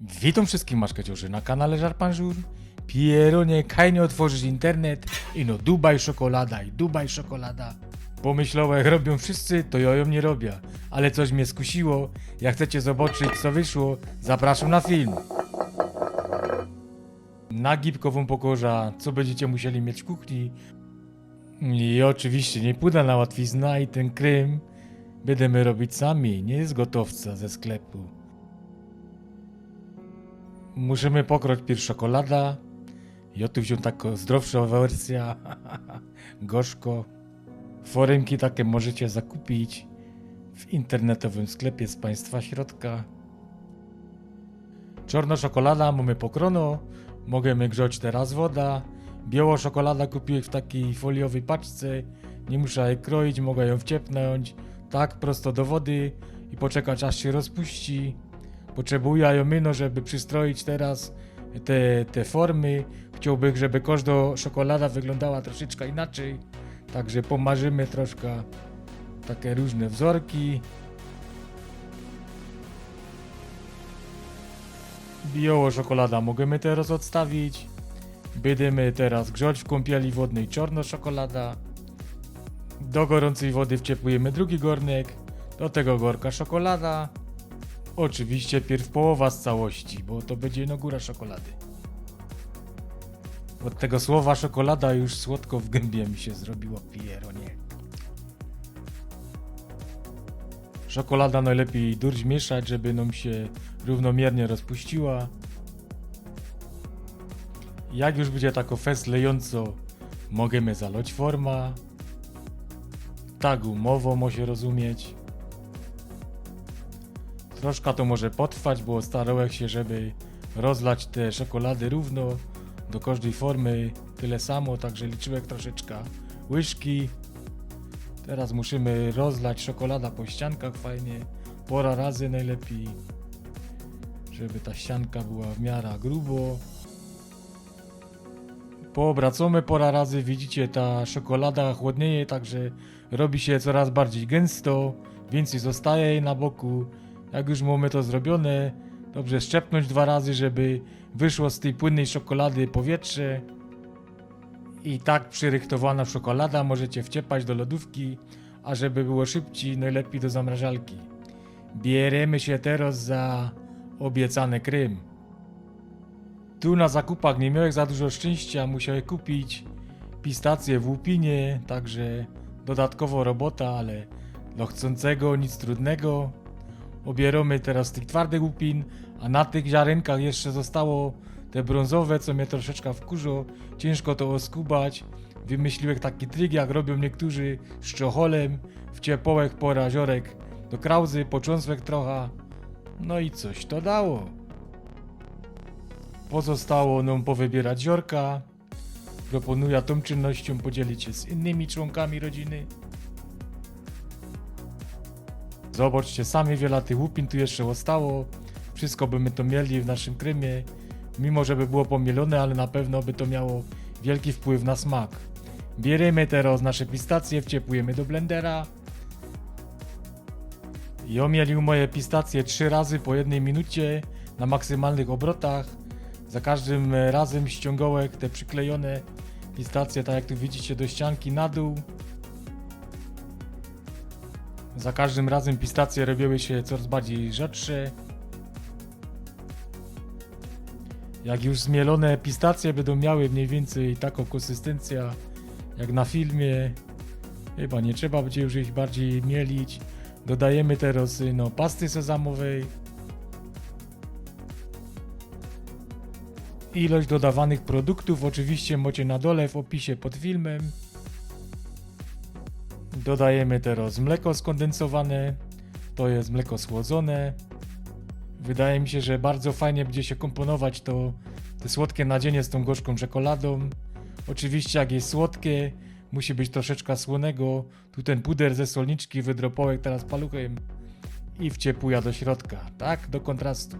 Witam wszystkich maszkaciorzy na kanale Żarpanżur. Pieronie, kajnie otworzysz internet i no Dubaj czekolada i Dubaj czekolada. Pomyślałem, jak robią wszyscy, to ja ją nie robię. Ale coś mnie skusiło. Jak chcecie zobaczyć co wyszło, zapraszam na film. Nagibkową pokorza, co będziecie musieli mieć w kuchni. I oczywiście nie puda na łatwizna i ten krym będziemy robić sami, nie z gotowca ze sklepu. Musimy pokroć pierw czekolada. Ja tu wziął taką zdrowszą wersja. Gorzko. Foremki takie możecie zakupić w internetowym sklepie z państwa środka. Czarna czekolada mamy pokrono. Możemy grzać teraz woda. Biała czekolada kupiłem w takiej foliowej paczce. Nie muszę jej kroić, mogę ją wciepnąć. Tak, prosto do wody i poczekać aż się rozpuści. Potrzebuję jomino, żeby przystroić teraz te, te formy. Chciałbym, żeby każda czekolada wyglądała troszeczkę inaczej. Także pomarzymy troszkę takie różne wzorki. Białą czekolada możemy teraz odstawić. Będziemy teraz grzać w kąpieli wodnej czarna czekolada. Do gorącej wody wciepujemy drugi gornek. Do tego gorka czekolada. Oczywiście pierw połowa z całości, bo to będzie no góra czekolady. Od tego słowa czekolada już słodko w gębie mi się zrobiło, pieronie. Czekolada najlepiej durć mieszać, żeby nam się równomiernie rozpuściła. Jak już będzie tako fest lejąco, możemy zalać forma. Tak umowo może rozumieć. Troszkę to może potrwać, bo starałem się, żeby rozlać te czekolady równo do każdej formy tyle samo, także liczyłem troszeczkę łyżki. Teraz musimy rozlać czekolada po ściankach fajnie, pora razy najlepiej, żeby ta ścianka była w miarę grubo. Poobracamy pora razy, widzicie ta czekolada chłodnieje, także robi się coraz bardziej gęsto, więcej zostaje jej na boku. Jak już mamy to zrobione, dobrze szczepnąć dwa razy, żeby wyszło z tej płynnej czekolady powietrze. I tak przyrychtowana czekolada możecie wciepać do lodówki, a żeby było szybciej, najlepiej do zamrażalki. Bierzemy się teraz za obiecany krym. Tu na zakupach nie miałem za dużo szczęścia, musiałem kupić pistacje w łupinie, także dodatkowo robota, ale dla chcącego nic trudnego. Obieramy teraz tych twardych łupin, a na tych ziarenkach jeszcze zostało te brązowe, co mnie troszeczkę wkurzo. Ciężko to oskubać. Wymyśliłem taki trik, jak robią niektórzy z czocholem, w ciepłych pora ziorek do krauzy, począsłek trochę. No i coś to dało. Pozostało nam powybierać ziorka. Proponuję tą czynnością podzielić się z innymi członkami rodziny. Zobaczcie, sami wiele tych łupin tu jeszcze zostało. Wszystko by my to mieli w naszym Krymie. Mimo, żeby było pomielone, ale na pewno by to miało wielki wpływ na smak. Bierzemy teraz nasze pistacje, wciepujemy do blendera. I omielił moje pistacje trzy razy po jednej minucie na maksymalnych obrotach. Za każdym razem ściągałem te przyklejone pistacje, tak jak tu widzicie, do ścianki na dół. Za każdym razem pistacje robiły się coraz bardziej rzadsze. Jak już zmielone pistacje będą miały mniej więcej taką konsystencję jak na filmie, chyba nie trzeba będzie już ich bardziej mielić. Dodajemy teraz no, pasty sezamowej. Ilość dodawanych produktów oczywiście macie na dole w opisie pod filmem. Dodajemy teraz mleko skondensowane. To jest mleko schłodzone. Wydaje mi się, że bardzo fajnie będzie się komponować to te słodkie nadzienie z tą gorzką czekoladą. Oczywiście jak jest słodkie, musi być troszeczkę słonego. Tu ten puder ze solniczki wydropołek teraz paluchem i wciepuja do środka, tak? Do kontrastu.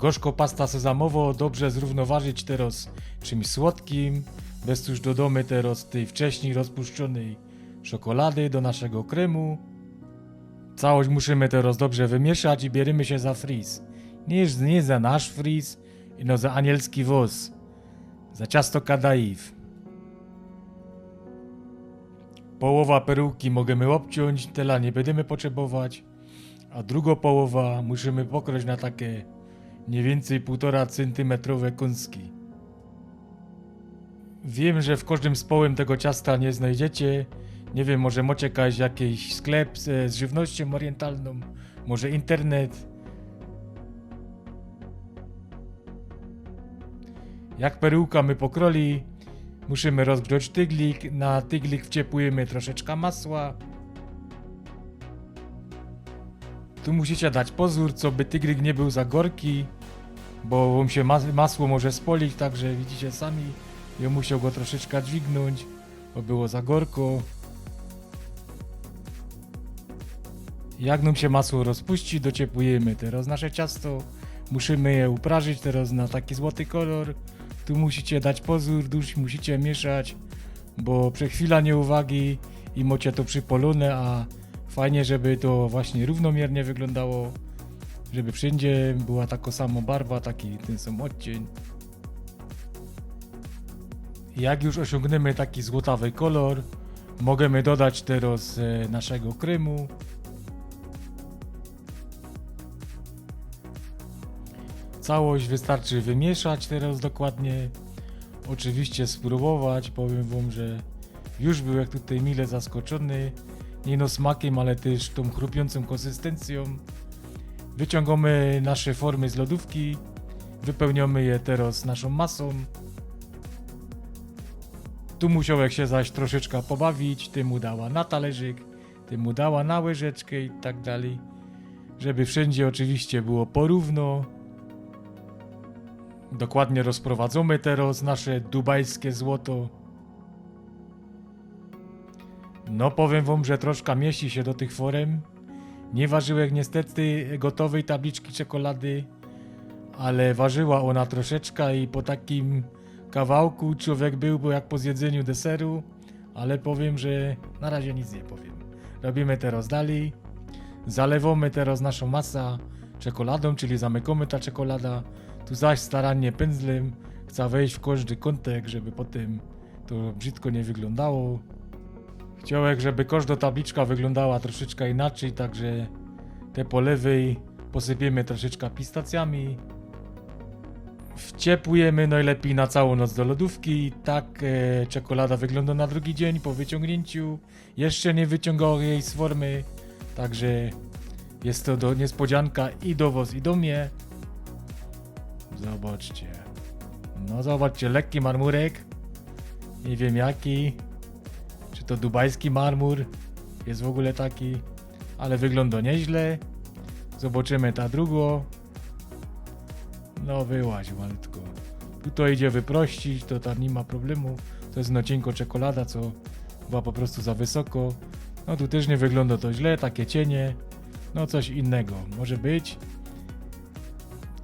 Gorzko pasta sezamowo dobrze zrównoważyć teraz czymś słodkim. Bez już dodamy teraz tej wcześniej rozpuszczonej czekolady do naszego kremu. Całość musimy teraz dobrze wymieszać i bierzemy się za fris. Nie, nie za nasz fris, no za anielski wóz. Za ciasto kadaiw. Połowa peruki możemy obciąć, tela nie będziemy potrzebować, a drugą połowa musimy pokroić na takie mniej więcej 1,5 centymetrowe kąski. Wiem, że w każdym z połem tego ciasta nie znajdziecie. Nie wiem, może macie jakiś sklep z, z żywnością orientalną, może internet. Jak peruka my pokroli, musimy rozgrzać tyglik. Na tyglik wciepujemy troszeczkę masła. Tu musicie dać pozór, co by tyglik nie był za gorki, bo wam się mas masło może spolić, także widzicie sami. Ja musiał go troszeczkę dźwignąć, bo było za gorko. Jak nam się masło rozpuści, dociepujemy teraz nasze ciasto. Musimy je uprażyć teraz na taki złoty kolor. Tu musicie dać pozór, dusz musicie mieszać, bo przez chwila nieuwagi i macie to przypolone, a fajnie, żeby to właśnie równomiernie wyglądało, żeby wszędzie była taka sama barwa, taki ten sam odcień. Jak już osiągniemy taki złotawy kolor, możemy dodać teraz e, naszego krymu. Całość wystarczy wymieszać teraz dokładnie. Oczywiście spróbować. Powiem wam, że już był jak tutaj mile zaskoczony. Nie no smakiem, ale też tą chrupiącą konsystencją. Wyciągamy nasze formy z lodówki. Wypełniamy je teraz naszą masą. Tu musiałek się zaś troszeczkę pobawić, tym mu dała na talerzyk, tym mu dała na łyżeczkę i tak dalej. Żeby wszędzie oczywiście było porówno. Dokładnie rozprowadzamy teraz nasze dubajskie złoto. No powiem wam, że troszkę mieści się do tych forem. Nie ważyłek niestety gotowej tabliczki czekolady, ale ważyła ona troszeczkę i po takim kawałku człowiek byłby jak po zjedzeniu deseru, ale powiem, że na razie nic nie powiem. Robimy teraz dalej. Zalewamy teraz naszą masę czekoladą, czyli zamykamy ta czekolada. Tu zaś starannie pędzlem chcę wejść w każdy kątek, żeby potem to brzydko nie wyglądało. Chciałem, żeby każda tabliczka wyglądała troszeczkę inaczej, także te po lewej posypiemy troszeczkę pistacjami. Wciepujemy najlepiej na całą noc do lodówki. Tak e, czekolada wygląda na drugi dzień po wyciągnięciu. Jeszcze nie wyciągało jej z formy, także jest to do niespodzianka i do was i do mnie. Zobaczcie. No zobaczcie, lekki marmurek. Nie wiem jaki. Czy to dubajski marmur jest w ogóle taki, ale wygląda nieźle. Zobaczymy ta drugą. No wyłaź malutko. Tutaj idzie wyprościć, to tam nie ma problemu. To jest no cienko czekolada, co była po prostu za wysoko. No tu też nie wygląda to źle, takie cienie. No coś innego może być.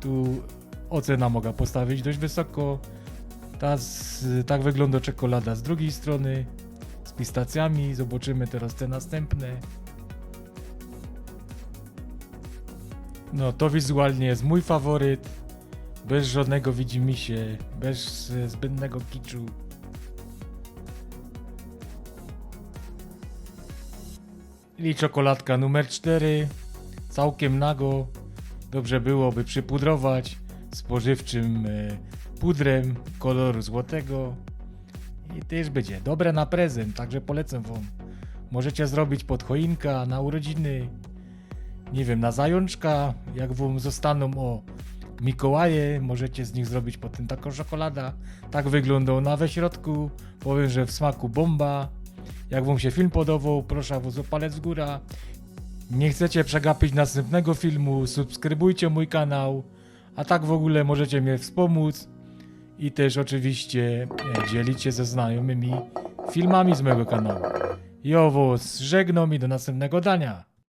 Tu ocena mogę postawić dość wysoko. Ta z, tak wygląda czekolada z drugiej strony. Pistacjami. Zobaczymy teraz te następne. No to wizualnie jest mój faworyt. Bez żadnego widzimy się, bez e, zbędnego kiczu. I czekoladka numer 4. Całkiem nago. Dobrze byłoby przypudrować spożywczym e, pudrem koloru złotego. I też będzie dobre na prezent, także polecam wam. Możecie zrobić pod choinka, na urodziny, nie wiem, na zajączka, jak wam zostaną o Mikołaje, możecie z nich zrobić potem taką czekolada. Tak wygląda ona we środku. Powiem, że w smaku bomba. Jak wam się film podobał, proszę was o palec w górę. Nie chcecie przegapić następnego filmu, subskrybujcie mój kanał. A tak w ogóle możecie mnie wspomóc. I też oczywiście e, dzielicie ze znajomymi filmami z mojego kanału. I żegnam i do następnego dania.